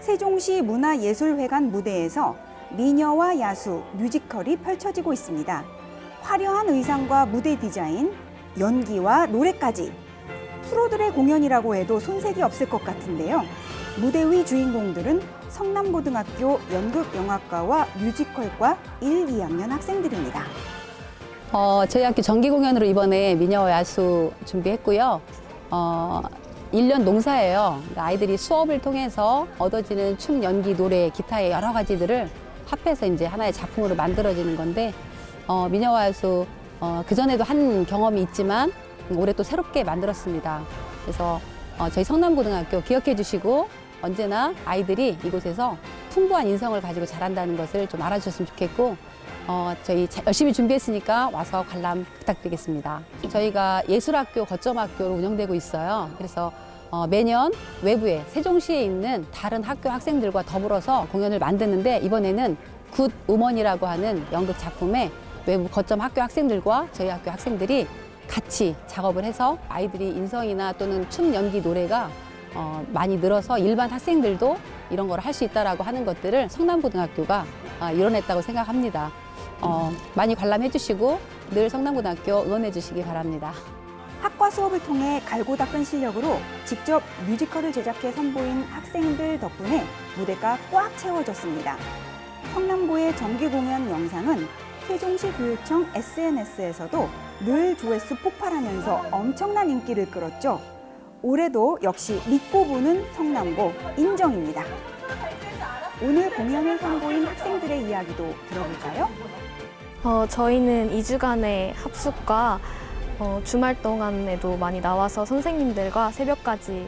세종시 문화예술회관 무대에서 미녀와 야수 뮤지컬이 펼쳐지고 있습니다. 화려한 의상과 무대 디자인, 연기와 노래까지 프로들의 공연이라고 해도 손색이 없을 것 같은데요. 무대 위 주인공들은 성남고등학교 연극영화과와 뮤지컬과 1, 2학년 학생들입니다. 어, 저희 학교 정기 공연으로 이번에 미녀와 야수 준비했고요. 어, 1년 농사예요. 그러니까 아이들이 수업을 통해서 얻어지는 춤, 연기, 노래, 기타의 여러 가지들을 합해서 이제 하나의 작품으로 만들어지는 건데, 어, 미녀와 야수, 어, 그전에도 한 경험이 있지만, 올해 또 새롭게 만들었습니다. 그래서 어, 저희 성남고등학교 기억해 주시고, 언제나 아이들이 이곳에서 풍부한 인성을 가지고 자란다는 것을 좀 알아주셨으면 좋겠고, 어, 저희 자- 열심히 준비했으니까 와서 관람 부탁드리겠습니다. 저희가 예술학교 거점학교로 운영되고 있어요. 그래서 어, 매년 외부에 세종시에 있는 다른 학교 학생들과 더불어서 공연을 만드는데 이번에는 굿 우먼이라고 하는 연극 작품에 외부 거점 학교 학생들과 저희 학교 학생들이 같이 작업을 해서 아이들이 인성이나 또는 춤, 연기, 노래가 어, 많이 늘어서 일반 학생들도 이런 걸 할 수 있다라고 하는 것들을 성남고등학교가 아, 이뤄냈다고 생각합니다. 어, 많이 관람해 주시고 늘 성남고등학교 응원해 주시기 바랍니다. 학과 수업을 통해 갈고 닦은 실력으로 직접 뮤지컬을 제작해 선보인 학생들 덕분에 무대가 꽉 채워졌습니다. 성남고의 정기 공연 영상은 세종시 교육청 SNS에서도 늘 조회수 폭발하면서 엄청난 인기를 끌었죠. 올해도 역시 믿고 보는 성남고 인정입니다. 오늘 공연을 선보인 학생들의 이야기도 들어볼까요? 어, 저희는 2주간의 합숙과 어, 주말 동안에도 많이 나와서 선생님들과 새벽까지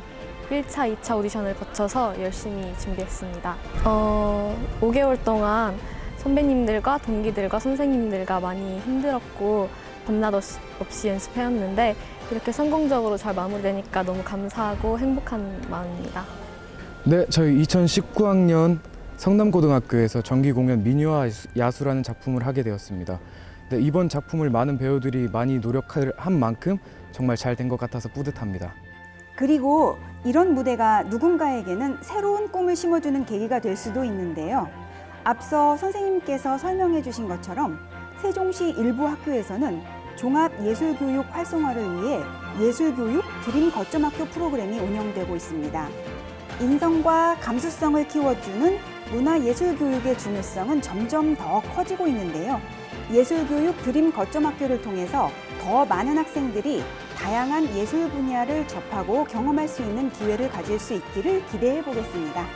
1차, 2차 오디션을 거쳐서 열심히 준비했습니다. 어, 5개월 동안 선배님들과 동기들과 선생님들과 많이 힘들었고 밤낮 없이- 없이 연습해왔는데 이렇게 성공적으로 잘 마무리되니까 너무 감사하고 행복한 마음입니다. 네, 저희 2019학년 성남고등학교에서 정기 공연 미녀와 야수라는 작품을 하게 되었습니다. 네, 이번 작품을 많은 배우들이 많이 노력을 한 만큼 정말 잘 된 것 같아서 뿌듯합니다. 그리고 이런 무대가 누군가에게는 새로운 꿈을 심어주는 계기가 될 수도 있는데요. 앞서 선생님께서 설명해 주신 것처럼 세종시 일부 학교에서는 종합예술교육 활성화를 위해 예술교육 드림 거점학교 프로그램이 운영되고 있습니다. 인성과 감수성을 키워주는 문화예술 교육의 중요성은 점점 더 커지고 있는데요. 예술교육 드림 거점학교를 통해서 더 많은 학생들이 다양한 예술 분야를 접하고 경험할 수 있는 기회를 가질 수 있기를 기대해 보겠습니다.